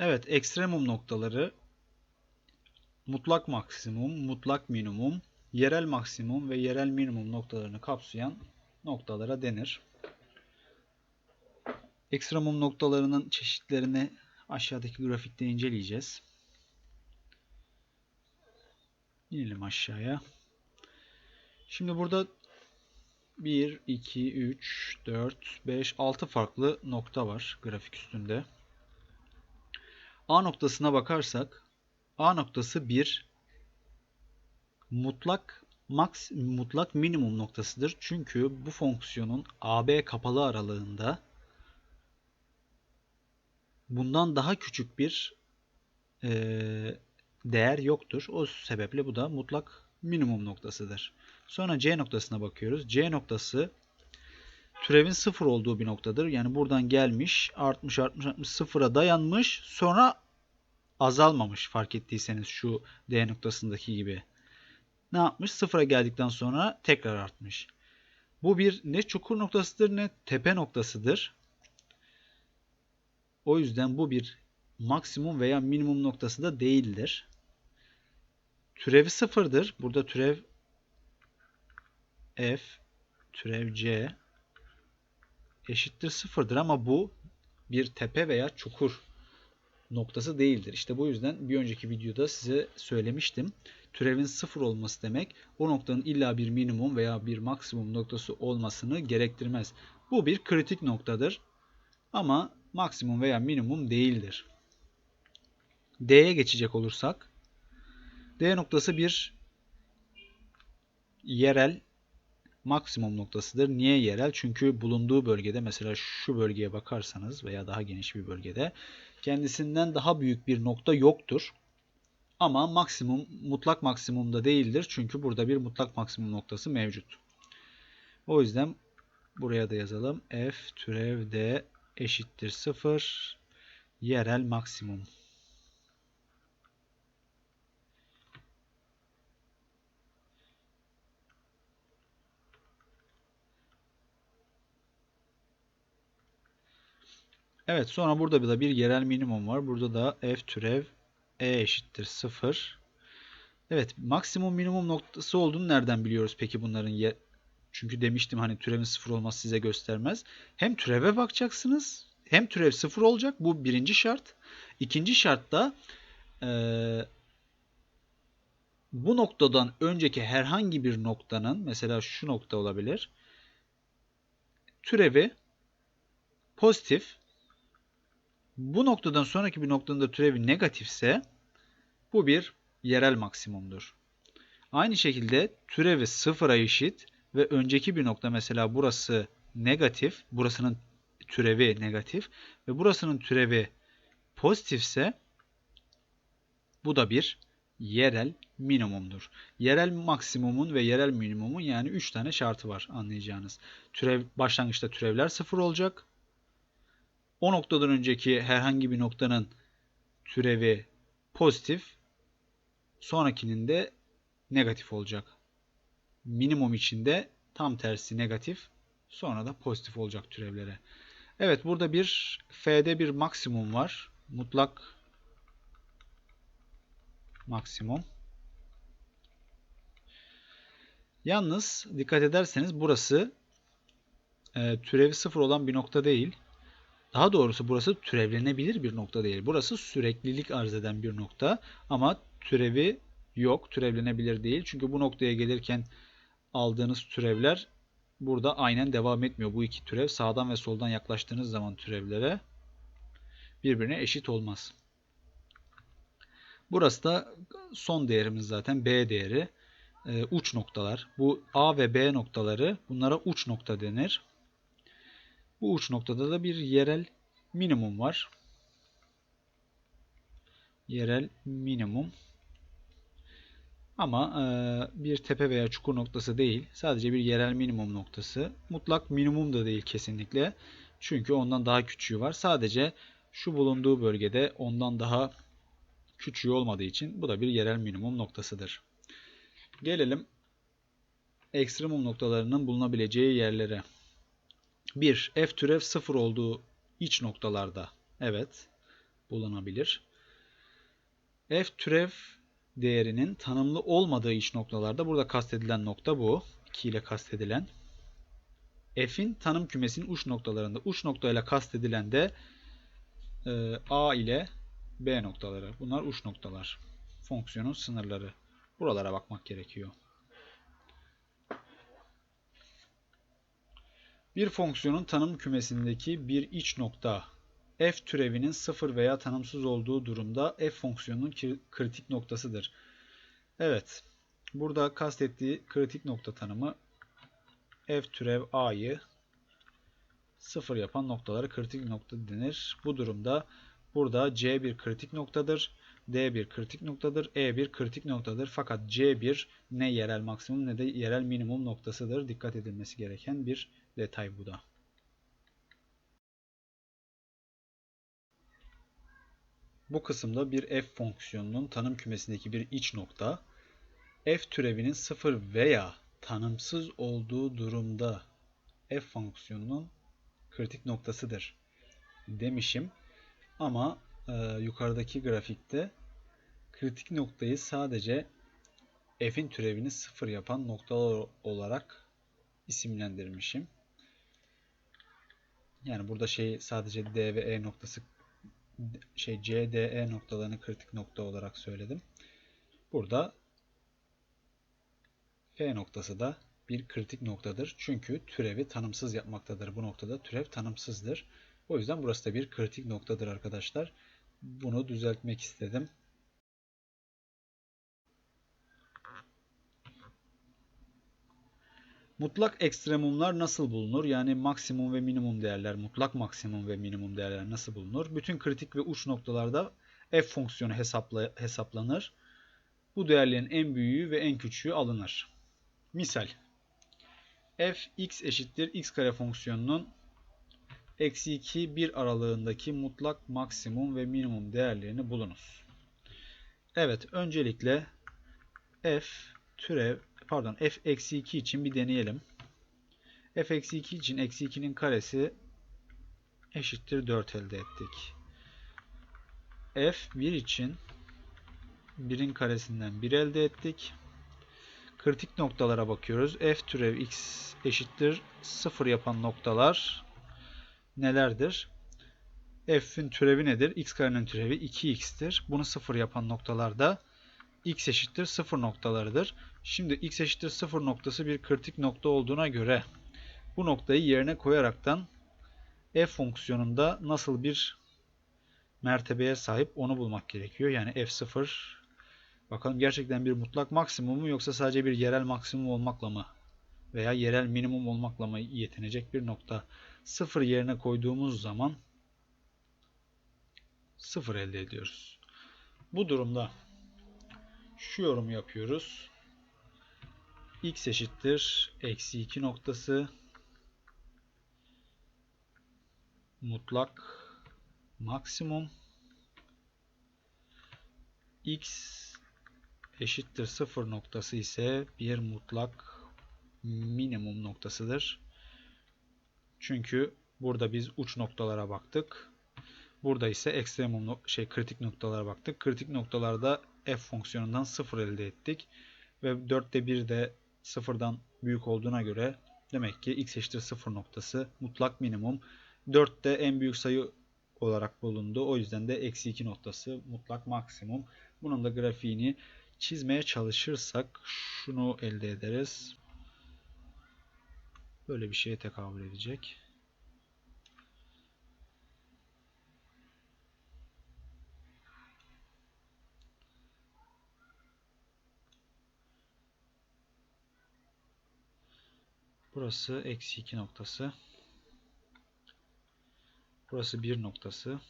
Evet, ekstremum noktaları mutlak maksimum, mutlak minimum, yerel maksimum ve yerel minimum noktalarını kapsayan noktalara denir. Ekstremum noktalarının çeşitlerini aşağıdaki grafikte inceleyeceğiz. İnelim aşağıya. Şimdi burada 1, 2, 3, 4, 5, 6 farklı nokta var grafik üstünde. A noktasına bakarsak A noktası bir mutlak max mutlak minimum noktasıdır. Çünkü bu fonksiyonun AB kapalı aralığında bundan daha küçük bir e, değer yoktur. O sebeple bu da mutlak minimum noktasıdır. Sonra C noktasına bakıyoruz. C noktası türevin sıfır olduğu bir noktadır. Yani buradan gelmiş, artmış, artmış, artmış, sıfıra dayanmış, sonra azalmamış fark ettiyseniz şu D noktasındaki gibi. Ne yapmış? Sıfıra geldikten sonra tekrar artmış. Bu bir ne çukur noktasıdır ne tepe noktasıdır. O yüzden bu bir maksimum veya minimum noktası da değildir. Türevi sıfırdır. Burada türev f türev c eşittir sıfırdır ama bu bir tepe veya çukur noktası değildir. İşte bu yüzden bir önceki videoda size söylemiştim. Türevin sıfır olması demek o noktanın illa bir minimum veya bir maksimum noktası olmasını gerektirmez. Bu bir kritik noktadır ama maksimum veya minimum değildir. D'ye geçecek olursak D noktası bir yerel maksimum noktasıdır. Niye yerel? Çünkü bulunduğu bölgede mesela şu bölgeye bakarsanız veya daha geniş bir bölgede kendisinden daha büyük bir nokta yoktur. Ama maksimum mutlak maksimumda değildir. Çünkü burada bir mutlak maksimum noktası mevcut. O yüzden buraya da yazalım. F türev D eşittir 0 yerel maksimum. Evet sonra burada da bir yerel minimum var. Burada da f türev e eşittir 0. Evet maksimum minimum noktası olduğunu nereden biliyoruz peki bunların yer çünkü demiştim hani türevin sıfır olması size göstermez. Hem türeve bakacaksınız hem türev sıfır olacak. Bu birinci şart. İkinci şart da ee, bu noktadan önceki herhangi bir noktanın mesela şu nokta olabilir. Türevi pozitif bu noktadan sonraki bir noktanın da türevi negatifse bu bir yerel maksimumdur. Aynı şekilde türevi sıfıra eşit ve önceki bir nokta mesela burası negatif, burasının türevi negatif ve burasının türevi pozitifse bu da bir yerel minimumdur. Yerel maksimumun ve yerel minimumun yani 3 tane şartı var anlayacağınız. Türev başlangıçta türevler sıfır olacak o noktadan önceki herhangi bir noktanın türevi pozitif, sonrakinin de negatif olacak. Minimum içinde tam tersi negatif, sonra da pozitif olacak türevlere. Evet burada bir F'de bir maksimum var. Mutlak maksimum. Yalnız dikkat ederseniz burası e, türevi sıfır olan bir nokta değil. Daha doğrusu burası türevlenebilir bir nokta değil. Burası süreklilik arz eden bir nokta ama türevi yok, türevlenebilir değil. Çünkü bu noktaya gelirken aldığınız türevler burada aynen devam etmiyor. Bu iki türev sağdan ve soldan yaklaştığınız zaman türevlere birbirine eşit olmaz. Burası da son değerimiz zaten B değeri. E, uç noktalar. Bu A ve B noktaları bunlara uç nokta denir. Bu uç noktada da bir yerel minimum var. Yerel minimum. Ama e, bir tepe veya çukur noktası değil. Sadece bir yerel minimum noktası. Mutlak minimum da değil kesinlikle. Çünkü ondan daha küçüğü var. Sadece şu bulunduğu bölgede ondan daha küçüğü olmadığı için bu da bir yerel minimum noktasıdır. Gelelim ekstremum noktalarının bulunabileceği yerlere. 1. F türev 0 olduğu iç noktalarda. Evet. bulunabilir. F türev değerinin tanımlı olmadığı iç noktalarda burada kastedilen nokta bu. 2 ile kastedilen. F'in tanım kümesinin uç noktalarında uç noktayla kastedilen de e, A ile B noktaları. Bunlar uç noktalar. Fonksiyonun sınırları. Buralara bakmak gerekiyor. Bir fonksiyonun tanım kümesindeki bir iç nokta f türevinin sıfır veya tanımsız olduğu durumda f fonksiyonunun kritik noktasıdır. Evet. Burada kastettiği kritik nokta tanımı f türev a'yı sıfır yapan noktaları kritik nokta denir. Bu durumda burada c bir kritik noktadır. D bir kritik noktadır. E bir kritik noktadır. Fakat C bir ne yerel maksimum ne de yerel minimum noktasıdır. Dikkat edilmesi gereken bir detay bu da. Bu kısımda bir f fonksiyonunun tanım kümesindeki bir iç nokta f türevinin sıfır veya tanımsız olduğu durumda f fonksiyonunun kritik noktasıdır demişim. Ama e, yukarıdaki grafikte kritik noktayı sadece f'in türevini sıfır yapan noktalar olarak isimlendirmişim. Yani burada şey sadece D ve E noktası şey C, D, E noktalarını kritik nokta olarak söyledim. Burada F noktası da bir kritik noktadır. Çünkü türevi tanımsız yapmaktadır. Bu noktada türev tanımsızdır. O yüzden burası da bir kritik noktadır arkadaşlar. Bunu düzeltmek istedim. Mutlak ekstremumlar nasıl bulunur? Yani maksimum ve minimum değerler, mutlak maksimum ve minimum değerler nasıl bulunur? Bütün kritik ve uç noktalarda f fonksiyonu hesapla, hesaplanır. Bu değerlerin en büyüğü ve en küçüğü alınır. Misal f x eşittir x kare fonksiyonunun eksi 2 1 aralığındaki mutlak maksimum ve minimum değerlerini bulunuz. Evet öncelikle f türev pardon f eksi 2 için bir deneyelim. f eksi 2 için eksi 2'nin karesi eşittir 4 elde ettik. f 1 için 1'in karesinden 1 elde ettik. Kritik noktalara bakıyoruz. f türev x eşittir 0 yapan noktalar nelerdir? f'in türevi nedir? x karenin türevi 2x'tir. Bunu 0 yapan noktalarda x eşittir 0 noktalarıdır. Şimdi x eşittir 0 noktası bir kritik nokta olduğuna göre bu noktayı yerine koyaraktan f fonksiyonunda nasıl bir mertebeye sahip onu bulmak gerekiyor. Yani f0 bakalım gerçekten bir mutlak maksimum mu yoksa sadece bir yerel maksimum olmakla mı veya yerel minimum olmakla mı yetinecek bir nokta. 0 yerine koyduğumuz zaman 0 elde ediyoruz. Bu durumda şu yorumu yapıyoruz. X eşittir eksi 2 noktası mutlak maksimum x eşittir 0 noktası ise bir mutlak minimum noktasıdır. Çünkü burada biz uç noktalara baktık. Burada ise ekstremum şey kritik noktalara baktık. Kritik noktalarda f fonksiyonundan 0 elde ettik. Ve 4'te 1 de 0'dan büyük olduğuna göre demek ki x eşittir 0 noktası mutlak minimum. 4 de en büyük sayı olarak bulundu. O yüzden de eksi 2 noktası mutlak maksimum. Bunun da grafiğini çizmeye çalışırsak şunu elde ederiz. Böyle bir şeye tekabül edecek. Burası eksi 2 noktası. Burası 1 noktası.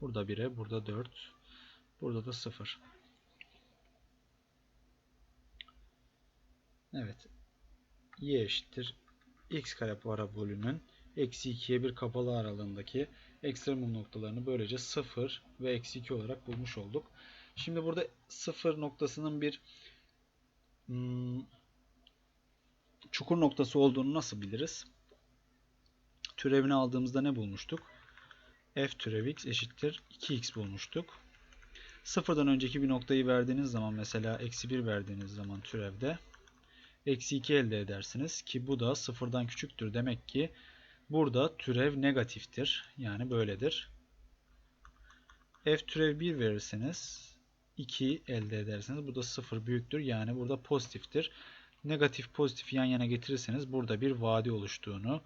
Burada 1'e, burada 4. Burada da 0. Evet. y eşittir x kare parabolünün eksi 2'ye bir kapalı aralığındaki ekstremum noktalarını böylece 0 ve eksi 2 olarak bulmuş olduk. Şimdi burada 0 noktasının bir çukur noktası olduğunu nasıl biliriz? Türevini aldığımızda ne bulmuştuk? f türev x eşittir 2x bulmuştuk. Sıfırdan önceki bir noktayı verdiğiniz zaman mesela eksi 1 verdiğiniz zaman türevde eksi 2 elde edersiniz ki bu da sıfırdan küçüktür. Demek ki burada türev negatiftir. Yani böyledir. f türev 1 verirseniz 2 elde edersiniz. Bu da 0 büyüktür. Yani burada pozitiftir. Negatif pozitif yan yana getirirseniz burada bir vade oluştuğunu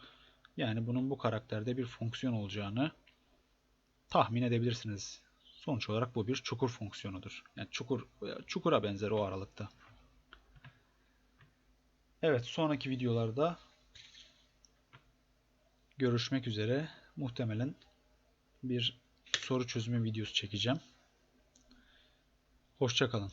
yani bunun bu karakterde bir fonksiyon olacağını tahmin edebilirsiniz. Sonuç olarak bu bir çukur fonksiyonudur. Yani çukur çukura benzer o aralıkta. Evet, sonraki videolarda görüşmek üzere. Muhtemelen bir soru çözümü videosu çekeceğim. Hoşçakalın.